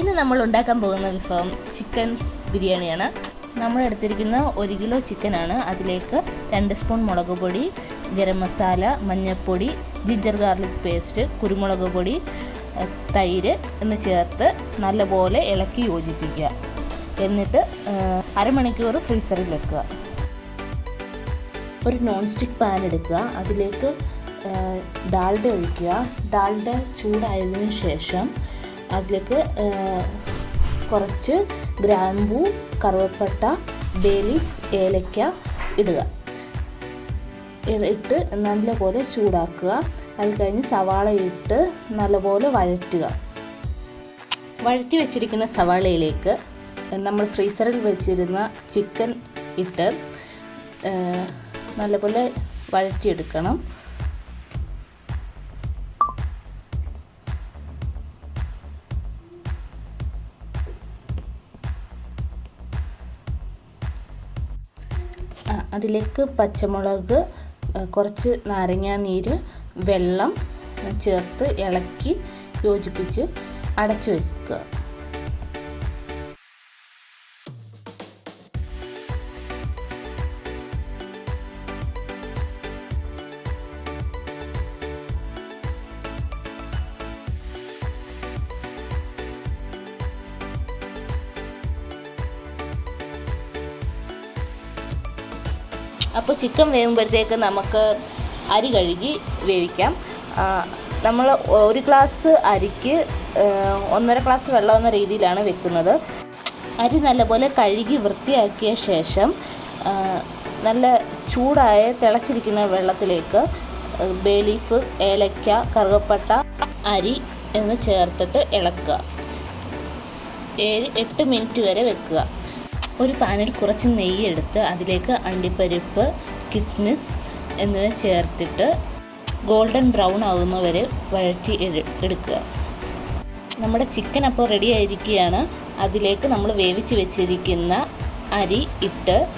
ഇന്ന് നമ്മൾ ഉണ്ടാക്കാൻ പോകുന്ന വിഭവം ചിക്കൻ ബിരിയാണിയാണ്. നമ്മൾ എടുത്തിരിക്കുന്ന ഒരു കിലോ ചിക്കനാണ്. അതിലേക്ക് രണ്ട് സ്പൂൺ മുളക് പൊടി ഗരം മസാല മഞ്ഞൾപ്പൊടി ജിഞ്ചർ ഗാർലിക് പേസ്റ്റ് കുരുമുളക് പൊടി തൈര് എന്ന് ചേർത്ത് നല്ലപോലെ ഇളക്കി യോജിപ്പിക്കുക. എന്നിട്ട് അരമണിക്കൂർ ഫ്രീസറിൽ വെക്കുക. ഒരു നോൺ സ്റ്റിക്ക് പാൻ എടുക്കുക. അതിലേക്ക് ഡാൽഡ ഒഴിക്കുക. ഡാൽഡ ചൂടായതിനു ശേഷം അതിലേക്ക് കുറച്ച് ഗ്രാമ്പൂ കറുവപ്പട്ട ബേലീഫ് ഏലക്ക ഇടുക. ഇട്ട് നല്ലപോലെ ചൂടാക്കുക. അത് കഴിഞ്ഞ് സവാള ഇട്ട് നല്ലപോലെ വഴറ്റുക. വഴറ്റി വെച്ചിരിക്കുന്ന സവാളയിലേക്ക് നമ്മൾ ഫ്രീസറിൽ വെച്ചിരുന്ന ചിക്കൻ ഇട്ട് നല്ലപോലെ വഴറ്റിയെടുക്കണം. അതിലേക്ക് പച്ചമുളക് കുറച്ച് കുറച്ച് നാരങ്ങാനീര് വെള്ളം ചേർത്ത് ഇളക്കി യോജിപ്പിച്ച് അടച്ചു വെക്കുക. അപ്പോൾ ചിക്കൻ വേവുമ്പോഴത്തേക്ക് നമുക്ക് അരി കഴുകി വേവിക്കാം. നമ്മൾ ഒരു ഗ്ലാസ് അരിക്ക് ഒന്നര ഗ്ലാസ് വെള്ളം എന്ന രീതിയിലാണ് വെക്കുന്നത്. അരി നല്ലപോലെ കഴുകി വൃത്തിയാക്കിയ ശേഷം നല്ല ചൂടായ തിളച്ചിരിക്കുന്ന വെള്ളത്തിലേക്ക് ബേലീഫ് ഏലക്ക കറുകപ്പട്ട അരി എന്ന് ചേർത്തിട്ട് ഇളക്കുക. ഏഴ് എട്ട് മിനിറ്റ് വരെ വെക്കുക. ഒരു പാനിൽ കുറച്ച് നെയ്യ് എടുത്ത് അതിലേക്ക് അണ്ടിപ്പരിപ്പ് കിസ്മിസ് എന്നിവ ചേർത്തിട്ട് ഗോൾഡൻ ബ്രൗൺ ആകുന്നവരെ വഴറ്റി എടു- എടുക്കുക. നമ്മുടെ ചിക്കൻ അപ്പോൾ റെഡി ആയിരിക്കുകയാണ്. അതിലേക്ക് നമ്മൾ വേവിച്ച് വെച്ചിരിക്കുന്ന അരി ഇട്ട്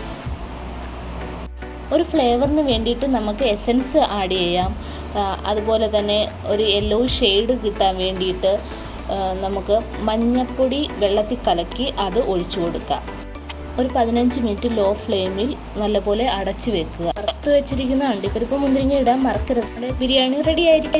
ഒരു ഫ്ലേവറിന് വേണ്ടിയിട്ട് നമുക്ക് എസൻസ് ആഡ് ചെയ്യാം. അതുപോലെ തന്നെ ഒരു യെല്ലോ ഷെയ്ഡ് കിട്ടാൻ വേണ്ടിയിട്ട് നമുക്ക് മഞ്ഞപ്പൊടി വെള്ളത്തിൽ കലക്കി അത് ഒഴിച്ചു കൊടുക്കാം. ഒരു പതിനഞ്ച് മിനിറ്റ് ലോ ഫ്ലെയിമിൽ നല്ലപോലെ അടച്ചു വെക്കുക. വറുത്ത് വെച്ചിരിക്കുന്ന അണ്ടിപ്പരിപ്പ് മുന്തിരിങ്ങ ഇടാൻ മറക്കരുത്. ബിരിയാണി റെഡി ആയിരിക്കും